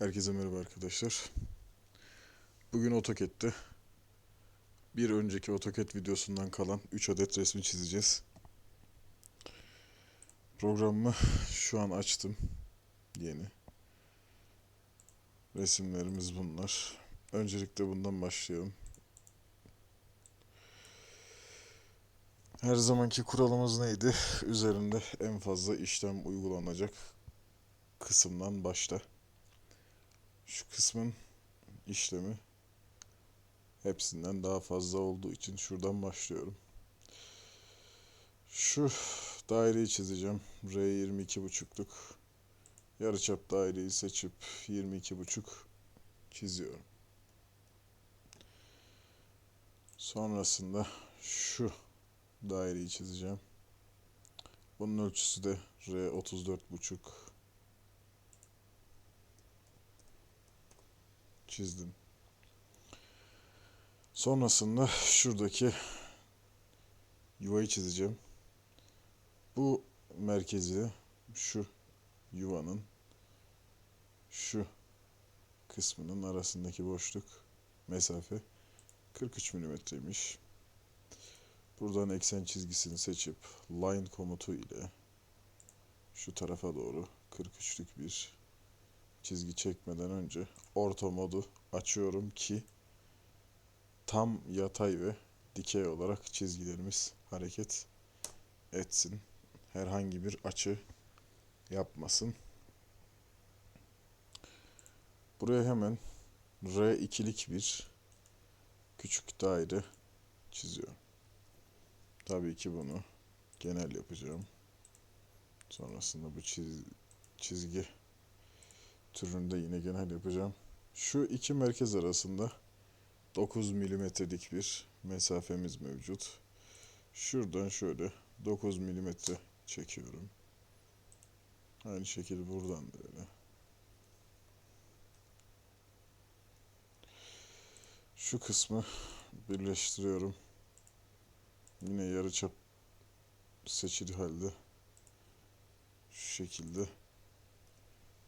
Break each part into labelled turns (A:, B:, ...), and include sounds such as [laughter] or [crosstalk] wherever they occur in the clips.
A: Herkese merhaba arkadaşlar. Bugün AutoCAD'de bir önceki AutoCAD videosundan kalan 3 adet resmi çizeceğiz. Programımı şu an açtım. Yeni. Resimlerimiz bunlar. Öncelikle bundan başlayalım. Her zamanki kuralımız neydi? Üzerinde en fazla işlem uygulanacak kısımdan başla şu kısmın işlemi hepsinden daha fazla olduğu için şuradan başlıyorum. Şu daireyi çizeceğim. R 22,5'luk yarıçap daireyi seçip 22,5 çiziyorum. Sonrasında şu daireyi çizeceğim. Bunun ölçüsü de R34,5 çizdim. Sonrasında şuradaki yuvayı çizeceğim. Bu merkezi şu yuvanın şu kısmının arasındaki boşluk mesafe 43 milimetreymiş. Buradan eksen çizgisini seçip line komutu ile şu tarafa doğru 43'lük bir çizgi çekmeden önce orta modu açıyorum ki tam yatay ve dikey olarak çizgilerimiz hareket etsin. Herhangi bir açı yapmasın. Buraya hemen R2'lik bir küçük daire çiziyorum. Tabii ki bunu genel yapacağım. Sonrasında bu çiz çizgi türünde yine genel yapacağım. Şu iki merkez arasında 9 milimetrelik bir mesafemiz mevcut. Şuradan şöyle 9 milimetre çekiyorum. Aynı şekilde buradan da öyle. Şu kısmı birleştiriyorum. Yine yarıçap seçili halde şu şekilde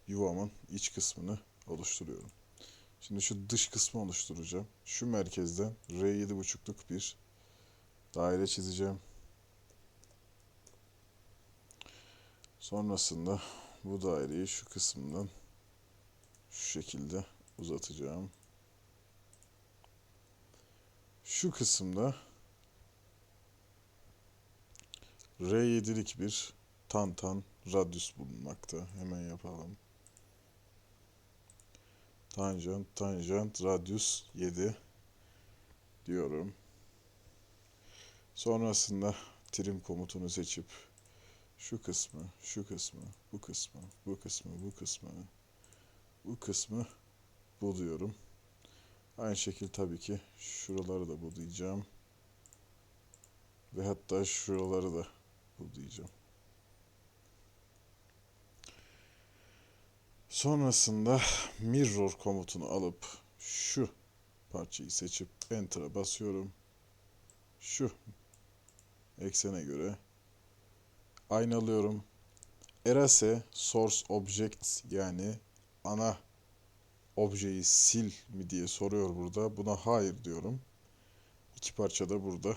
A: yuvamın iç kısmını oluşturuyorum. Şimdi şu dış kısmı oluşturacağım. Şu merkezden R7.5'luk bir daire çizeceğim. Sonrasında bu daireyi şu kısmından şu şekilde uzatacağım. Şu kısımda R7'lik bir tantan radyus bulunmakta. Hemen yapalım. Tanjant, tanjant, radius 7 diyorum. Sonrasında trim komutunu seçip şu kısmı, şu kısmı, bu kısmı, bu kısmı, bu kısmı, bu kısmı buluyorum. Aynı şekilde tabii ki şuraları da bulayacağım. Ve hatta şuraları da bulayacağım. Sonrasında mirror komutunu alıp şu parçayı seçip enter'a basıyorum. Şu eksene göre aynalıyorum. Erase source object yani ana objeyi sil mi diye soruyor burada. Buna hayır diyorum. İki parça da burada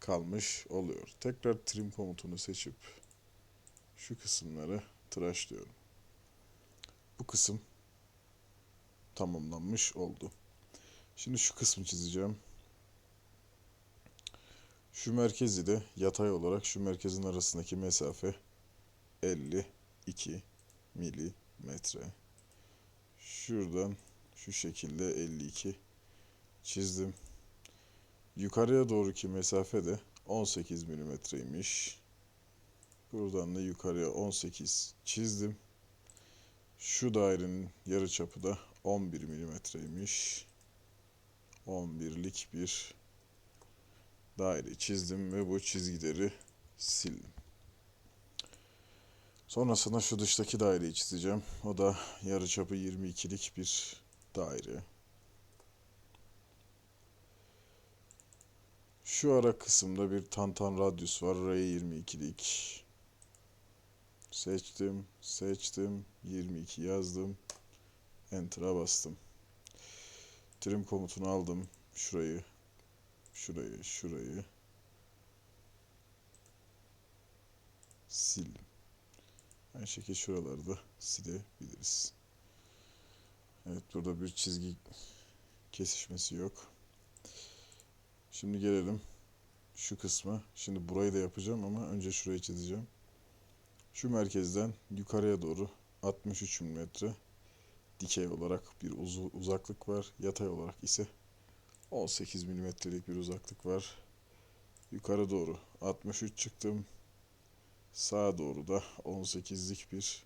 A: kalmış oluyor. Tekrar trim komutunu seçip şu kısımları tıraşlıyorum. Bu kısım tamamlanmış oldu. Şimdi şu kısmı çizeceğim. Şu merkezi de yatay olarak şu merkezin arasındaki mesafe 52 milimetre. Şuradan şu şekilde 52 çizdim. Yukarıya doğruki mesafe de 18 milimetreymiş. Buradan da yukarıya 18 çizdim. Şu dairenin yarıçapı da 11 milimetreymiş. 11'lik bir daire çizdim ve bu çizgileri sildim. Sonrasında şu dıştaki daireyi çizeceğim. O da yarıçapı 22'lik bir daire. Şu ara kısımda bir tantan radyus var. R22'lik. Seçtim, seçtim, 22 yazdım, Enter'a bastım. Trim komutunu aldım, şurayı, şurayı, şurayı sildim. Aynı şekilde şuralarda silebiliriz. Evet burada bir çizgi kesişmesi yok. Şimdi gelelim şu kısma. Şimdi burayı da yapacağım ama önce şurayı çizeceğim. Şu merkezden yukarıya doğru 63 mm dikey olarak bir uzu- uzaklık var. Yatay olarak ise 18 mm'lik bir uzaklık var. Yukarı doğru 63 çıktım. Sağa doğru da 18'lik bir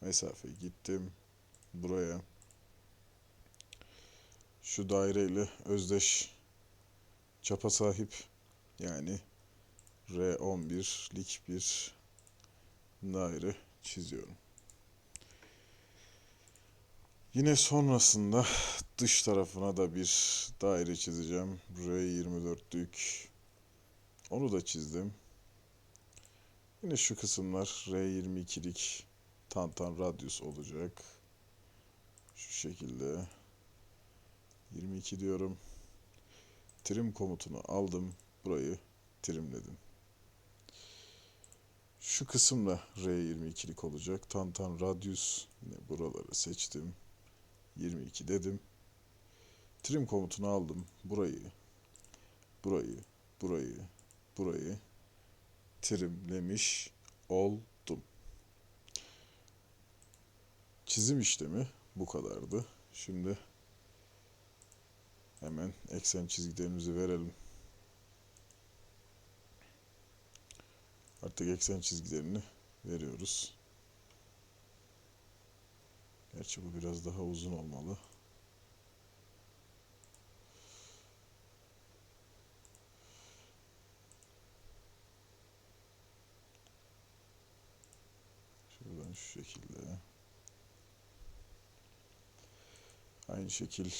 A: mesafe gittim. Buraya şu daireyle özdeş çapa sahip yani R11'lik bir daire çiziyorum. Yine sonrasında dış tarafına da bir daire çizeceğim. R24'lük. Onu da çizdim. Yine şu kısımlar R22'lik tantan radyus olacak. Şu şekilde. 22 diyorum. Trim komutunu aldım. Burayı trimledim. Şu kısım da R22'lik olacak. Tantan radius. Yine buraları seçtim. 22 dedim. Trim komutunu aldım. Burayı, burayı, burayı, burayı trimlemiş oldum. Çizim işlemi bu kadardı. Şimdi hemen eksen çizgilerimizi verelim. Artık eksen çizgilerini veriyoruz. Gerçi bu biraz daha uzun olmalı. Şuradan şu şekilde. Aynı şekil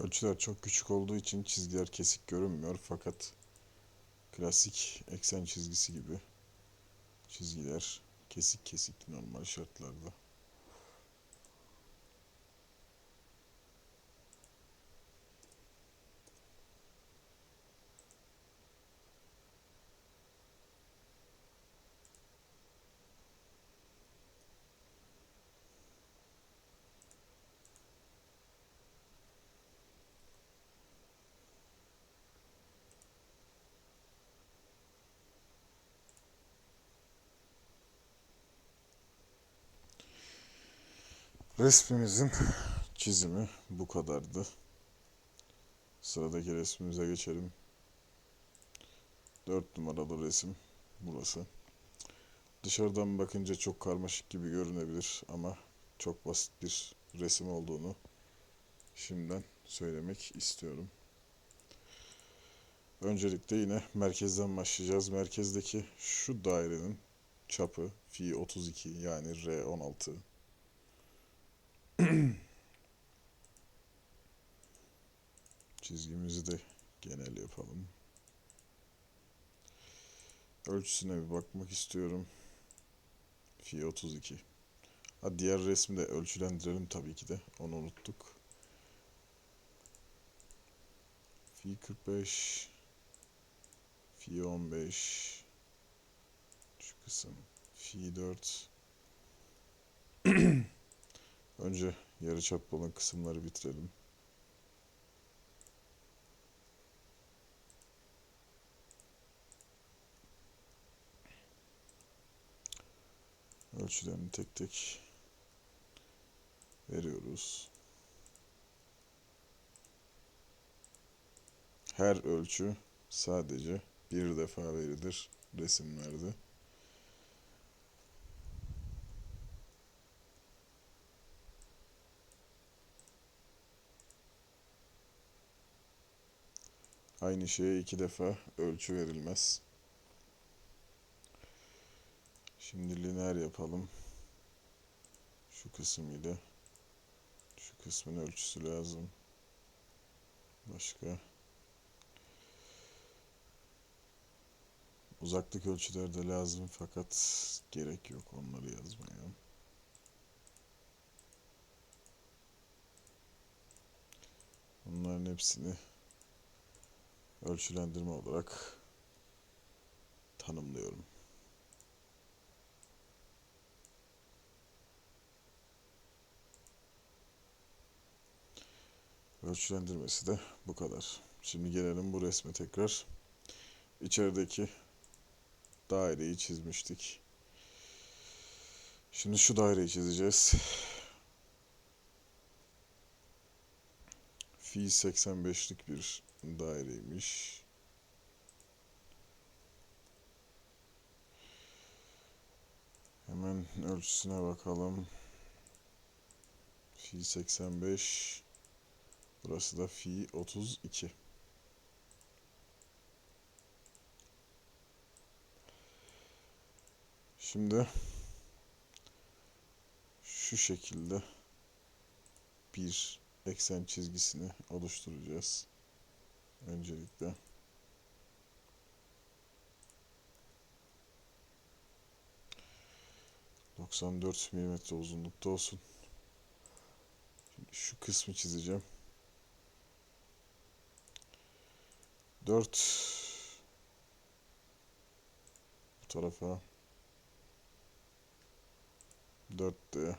A: Ölçüler çok küçük olduğu için çizgiler kesik görünmüyor fakat klasik eksen çizgisi gibi çizgiler kesik kesik normal şartlarda. Resmimizin çizimi bu kadardı. Sıradaki resmimize geçelim. 4 numaralı resim burası. Dışarıdan bakınca çok karmaşık gibi görünebilir ama çok basit bir resim olduğunu şimdiden söylemek istiyorum. Öncelikle yine merkezden başlayacağız. Merkezdeki şu dairenin çapı fi 32 yani R16 [clears throat] Çizgimizi de genel yapalım. Ölçüsüne bir bakmak istiyorum. Fi 32. Ha, diğer resmi de ölçülendirelim tabii ki de. Onu unuttuk. Fi 45. Fi 15. Şu kısım. Fi 4. [clears throat] Önce yarıçaplı olan kısımları bitirelim. Ölçülerini tek tek veriyoruz. Her ölçü sadece bir defa verilir resimlerde. Aynı şeye iki defa ölçü verilmez. Şimdi lineer yapalım. Şu kısım ile şu kısmın ölçüsü lazım. Başka uzaklık ölçüleri de lazım fakat gerek yok onları yazmaya. Bunların hepsini ölçülendirme olarak tanımlıyorum. Ölçülendirmesi de bu kadar. Şimdi gelelim bu resme tekrar. İçerideki daireyi çizmiştik. Şimdi şu daireyi çizeceğiz. Fi 85'lik bir daireymiş. Hemen ölçüsüne bakalım. Fi 85. Burası da fi 32. Şimdi şu şekilde bir eksen çizgisini oluşturacağız. Öncelikle 94 milimetre uzunlukta olsun. Şimdi şu kısmı çizeceğim. 4 bu tarafa 4 de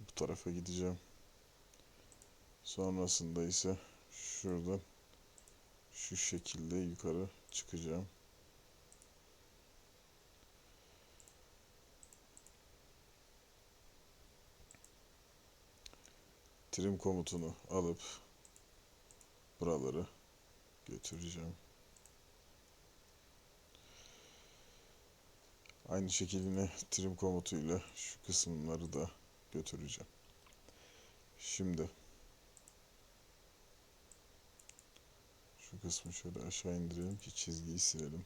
A: bu tarafa gideceğim. Sonrasında ise şuradan şu şekilde yukarı çıkacağım. Trim komutunu alıp buraları götüreceğim. Aynı şekilde trim komutuyla şu kısımları da götüreceğim. Şimdi şu kısmı şöyle aşağı indirelim ki çizgiyi silelim.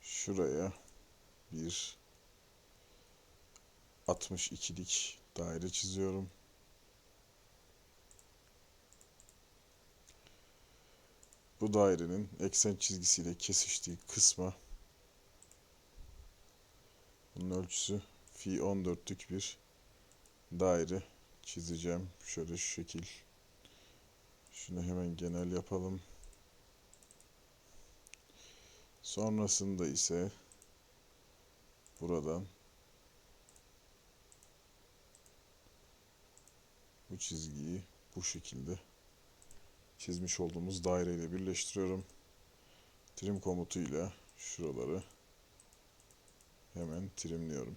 A: Şuraya bir 62'lik daire çiziyorum. Bu dairenin eksen çizgisiyle kesiştiği kısma bunun ölçüsü fi 14'lük bir daire çizeceğim. Şöyle şu şekil. Şunu hemen genel yapalım. Sonrasında ise buradan bu çizgiyi bu şekilde çizmiş olduğumuz daireyle birleştiriyorum. Trim komutuyla şuraları hemen trimliyorum.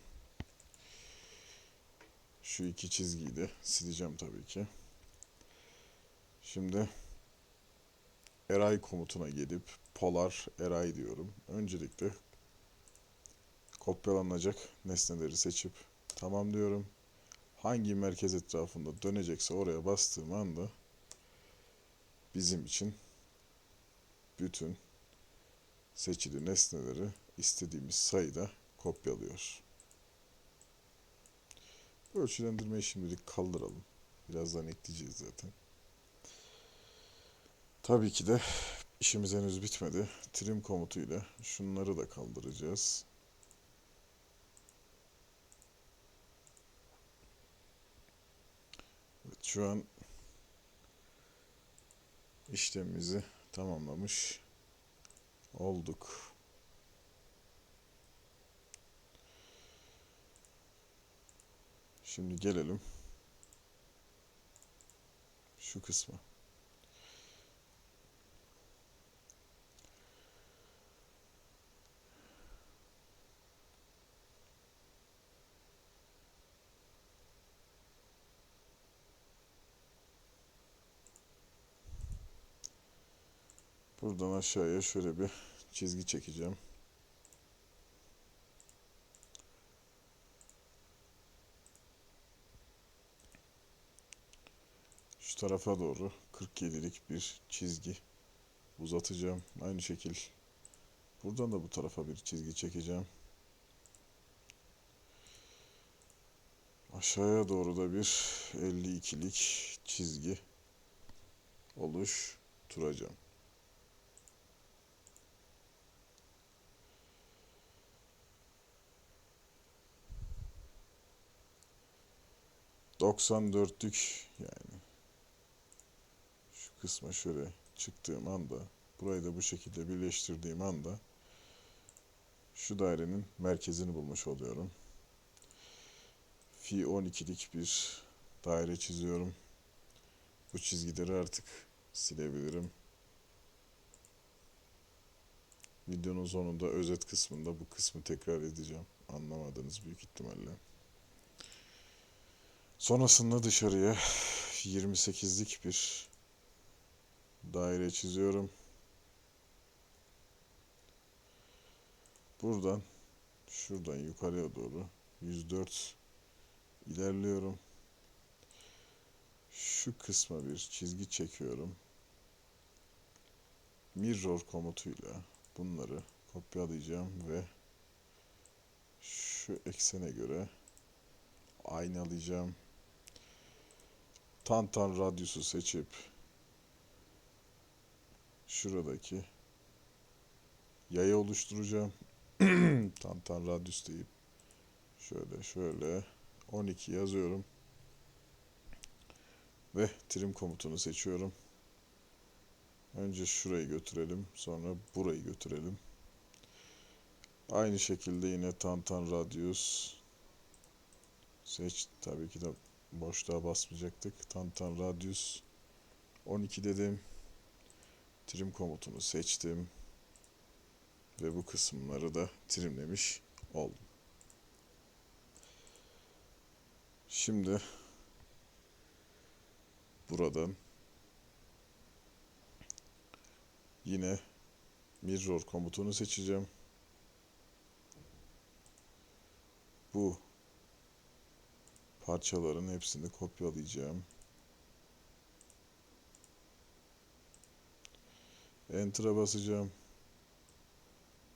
A: Şu iki çizgiyi de sileceğim tabii ki. Şimdi array komutuna gelip polar array diyorum. Öncelikle kopyalanacak nesneleri seçip tamam diyorum. Hangi merkez etrafında dönecekse oraya bastığım anda bizim için bütün seçili nesneleri istediğimiz sayıda kopyalıyor. Ölçülendirmeyi şimdilik kaldıralım. Birazdan ekleyeceğiz zaten. Tabii ki de işimiz henüz bitmedi. Trim komutuyla şunları da kaldıracağız. Evet, şu an işlemimizi tamamlamış olduk. Şimdi gelelim şu kısma. Buradan aşağıya şöyle bir çizgi çekeceğim. Tarafa doğru 47'lik bir çizgi uzatacağım. Aynı şekil buradan da bu tarafa bir çizgi çekeceğim. Aşağıya doğru da bir 52'lik çizgi oluşturacağım. Doksan dörtlük yani şu kısma şöyle çıktığım anda burayı da bu şekilde birleştirdiğim anda şu dairenin merkezini bulmuş oluyorum. Fi 12'lik bir daire çiziyorum. Bu çizgileri artık silebilirim. Videonun sonunda özet kısmında bu kısmı tekrar edeceğim. Anlamadınız büyük ihtimalle. Sonrasında dışarıya 28'lik bir daire çiziyorum. Buradan şuradan yukarıya doğru 104 ilerliyorum. Şu kısma bir çizgi çekiyorum. Mirror komutuyla bunları kopyalayacağım ve şu eksene göre aynalayacağım. Tantan radyusu seçip şuradaki yayı oluşturacağım. [clears throat] Tantan radyus deyip şöyle şöyle 12 yazıyorum. Ve trim komutunu seçiyorum. Önce şurayı götürelim. Sonra burayı götürelim. Aynı şekilde yine tantan radius seç. Tabii ki de boşluğa basmayacaktık. Tantan radius 12 dedim. Trim komutunu seçtim. Ve bu kısımları da trimlemiş oldum. Şimdi buradan yine mirror komutunu seçeceğim. Bu parçaların hepsini kopyalayacağım. Enter'a basacağım.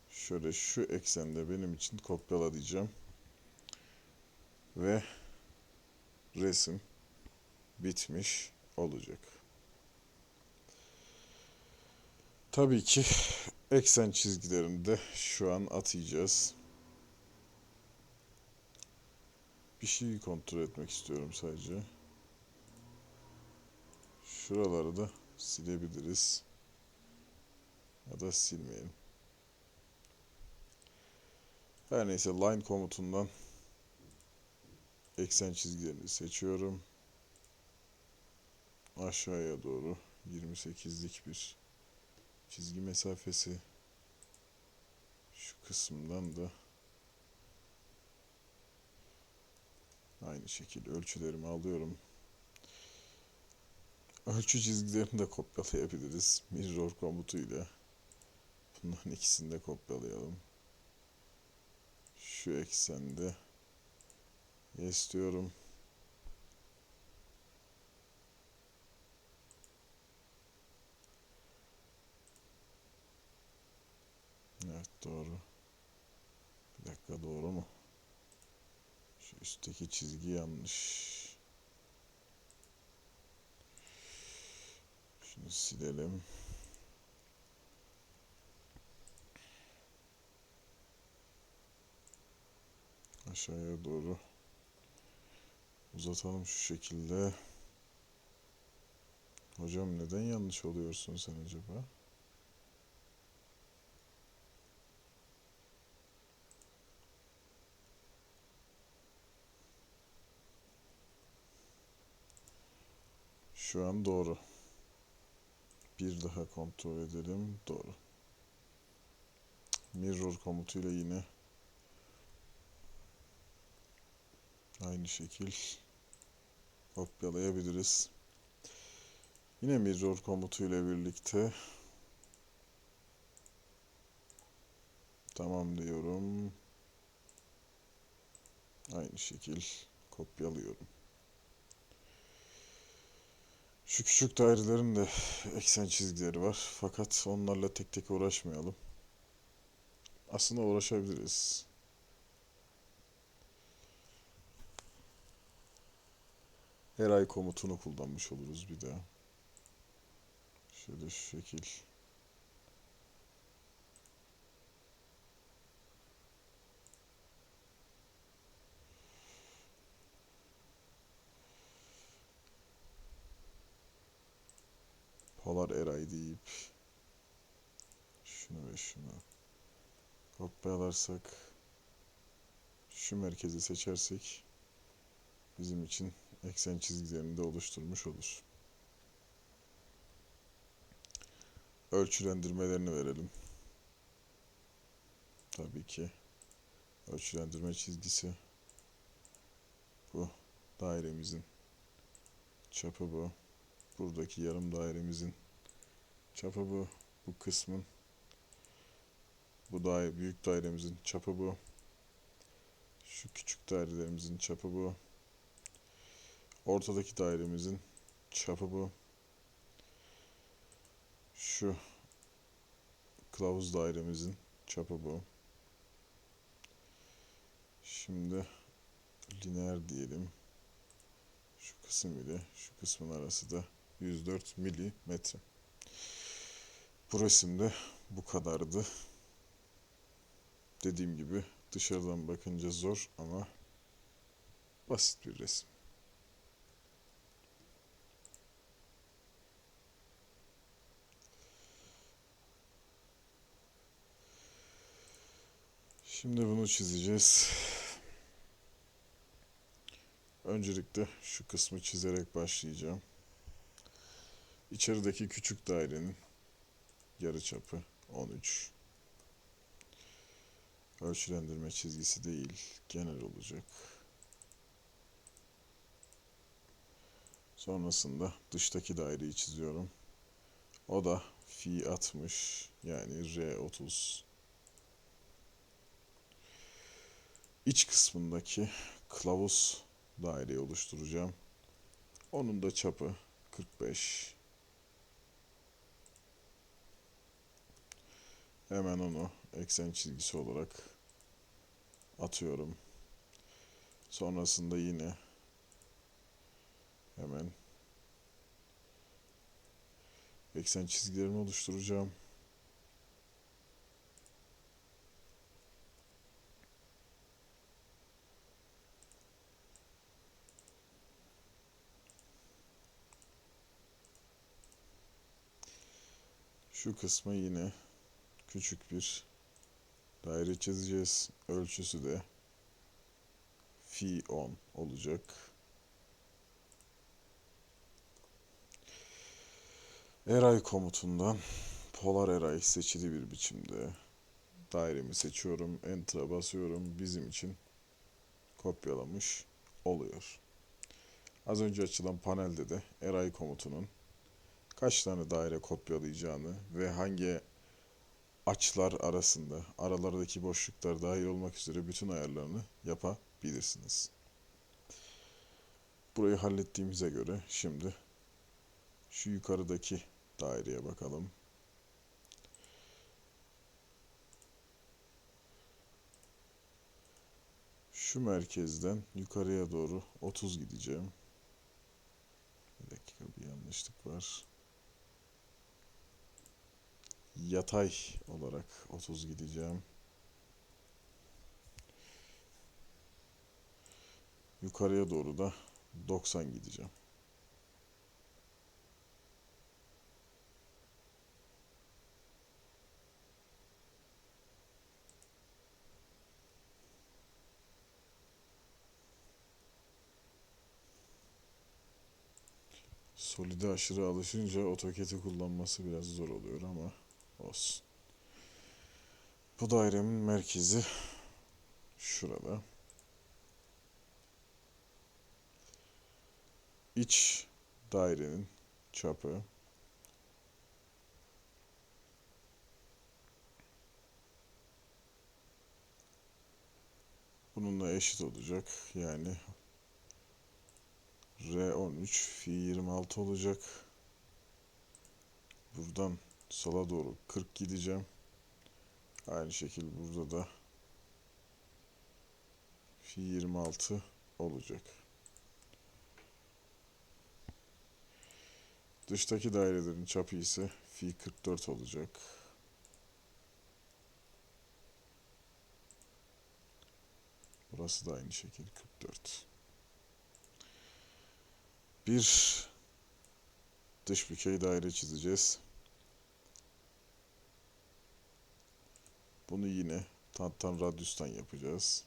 A: Şöyle şu eksende benim için kopyala diyeceğim. Ve resim bitmiş olacak. Tabii ki eksen çizgilerini de şu an atayacağız. Bir şeyi kontrol etmek istiyorum sadece. Şuraları da silebiliriz. Ya da silmeyelim. Her neyse line komutundan eksen çizgilerini seçiyorum. Aşağıya doğru 28'lik bir çizgi mesafesi. Şu kısımdan da aynı şekilde ölçülerimi alıyorum. Ölçü çizgilerini de kopyalayabiliriz. Mirror komutuyla. Bunların ikisini de kopyalayalım. Şu eksende yes diyorum. Evet doğru. Bir dakika doğru mu? Şu üstteki çizgi yanlış. Şunu silelim. Aşağıya doğru uzatalım şu şekilde. Hocam neden yanlış oluyorsun sen acaba? Şu an doğru. Bir daha kontrol edelim. Doğru. Mirror komutuyla yine aynı şekil kopyalayabiliriz. Yine mirror komutuyla birlikte tamam diyorum. Aynı şekil kopyalıyorum. Şu küçük dairelerin de eksen çizgileri var. Fakat onlarla tek tek uğraşmayalım. Aslında uğraşabiliriz. Her ay komutunu kullanmış oluruz bir daha. Şöyle şu şekil. Polar Eray deyip şunu ve şunu kopyalarsak şu merkezi seçersek bizim için eksen çizgilerini de oluşturmuş olur. Ölçülendirmelerini verelim. Tabii ki ölçülendirme çizgisi bu dairemizin çapı bu. Buradaki yarım dairemizin çapı bu. Bu kısmın bu daire, büyük dairemizin çapı bu. Şu küçük dairelerimizin çapı bu. Ortadaki dairemizin çapı bu. Şu kılavuz dairemizin çapı bu. Şimdi lineer diyelim. Şu kısım ile şu kısmın arası da 104 milimetre. Bu resimde bu kadardı. Dediğim gibi dışarıdan bakınca zor ama basit bir resim. Şimdi bunu çizeceğiz. Öncelikle şu kısmı çizerek başlayacağım. İçerideki küçük dairenin yarıçapı 13. Ölçülendirme çizgisi değil, genel olacak. Sonrasında dıştaki daireyi çiziyorum. O da fi 60 yani r 30. İç kısmındaki kılavuz daireyi oluşturacağım. Onun da çapı 45. Hemen onu eksen çizgisi olarak atıyorum. Sonrasında yine hemen eksen çizgilerimi oluşturacağım. Şu kısmı yine küçük bir daire çizeceğiz. Ölçüsü de fi 10 olacak. Eray komutundan polar eray seçili bir biçimde dairemi seçiyorum. Enter'a basıyorum. Bizim için kopyalamış oluyor. Az önce açılan panelde de eray komutunun kaç tane daire kopyalayacağını ve hangi açılar arasında aralardaki boşluklar dahil olmak üzere bütün ayarlarını yapabilirsiniz. Burayı hallettiğimize göre şimdi şu yukarıdaki daireye bakalım. Şu merkezden yukarıya doğru 30 gideceğim. Bir dakika bir yanlışlık var yatay olarak 30 gideceğim. Yukarıya doğru da 90 gideceğim. Solide aşırı alışınca otoketi kullanması biraz zor oluyor ama olsun. Bu dairemin merkezi şurada. İç dairenin çapı bununla eşit olacak. Yani R13 fi 26 olacak. Buradan sola doğru 40 gideceğim. Aynı şekil burada da fi 26 olacak. Dıştaki dairelerin çapı ise fi 44 olacak. Burası da aynı şekil 44. Bir dış bükey daire çizeceğiz. Bunu yine tantan radyustan yapacağız.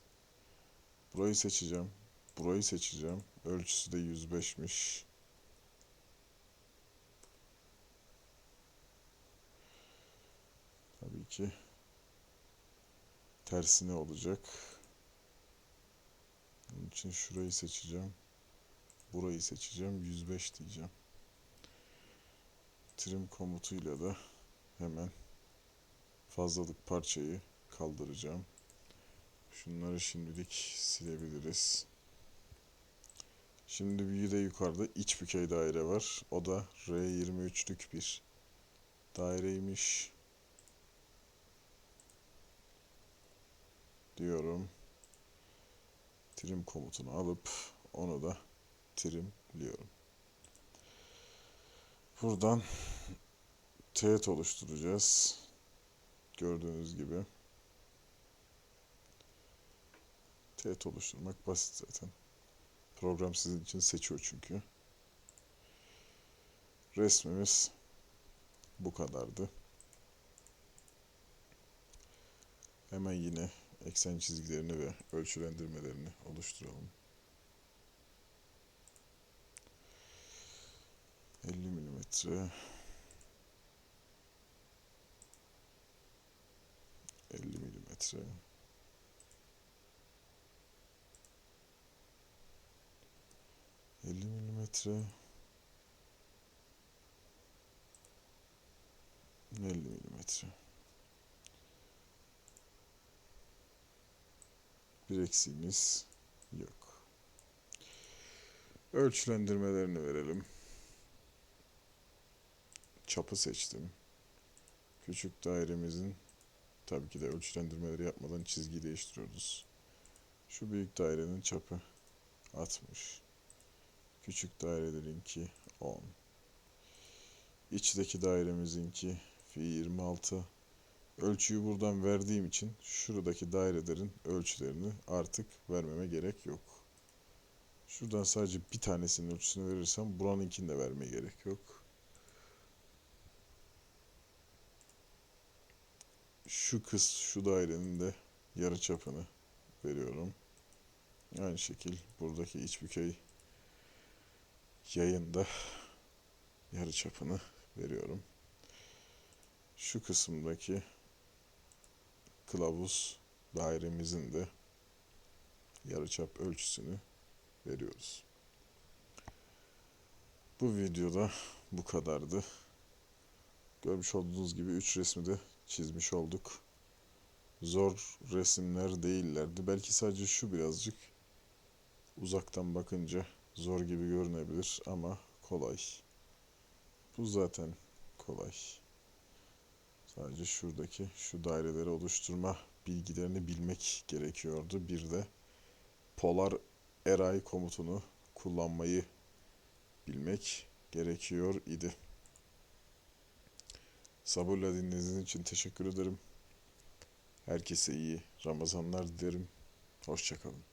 A: Burayı seçeceğim. Burayı seçeceğim. Ölçüsü de 105'miş. Tabii ki tersine olacak. Bunun için şurayı seçeceğim. Burayı seçeceğim. 105 diyeceğim. Trim komutuyla da hemen fazlalık parçayı kaldıracağım. Şunları şimdilik silebiliriz. Şimdi bir de yukarıda iç bükey daire var. O da R23'lük bir daireymiş. Diyorum. Trim komutunu alıp onu da trimliyorum. Buradan teğet oluşturacağız. Gördüğünüz gibi. Teğet oluşturmak basit zaten. Program sizin için seçiyor çünkü. Resmimiz bu kadardı. Hemen yine eksen çizgilerini ve ölçülendirmelerini oluşturalım. 50 milimetre 50 milimetre elli milimetre elli milimetre bir eksiğimiz yok. Ölçülendirmelerini verelim. Çapı seçtim. Küçük dairemizin tabii ki de ölçülendirmeleri yapmadan çizgi değiştiriyoruz. Şu büyük dairenin çapı 60. Küçük dairelerinki 10. İçteki dairemizinki fi 26. Ölçüyü buradan verdiğim için şuradaki dairelerin ölçülerini artık vermeme gerek yok. Şuradan sadece bir tanesinin ölçüsünü verirsem buranınkini de vermeye gerek yok. Şu kız şu dairenin de yarı çapını veriyorum. Aynı şekil buradaki iç bükey yayında yarı çapını veriyorum. Şu kısımdaki kılavuz dairemizin de yarıçap ölçüsünü veriyoruz. Bu videoda bu kadardı. Görmüş olduğunuz gibi 3 resmi de çizmiş olduk. Zor resimler değillerdi. Belki sadece şu birazcık uzaktan bakınca zor gibi görünebilir ama kolay. Bu zaten kolay. Sadece şuradaki şu daireleri oluşturma bilgilerini bilmek gerekiyordu. Bir de Polar Eray komutunu kullanmayı bilmek gerekiyor idi. Sabırla dinlediğiniz için teşekkür ederim. Herkese iyi Ramazanlar dilerim. Hoşçakalın.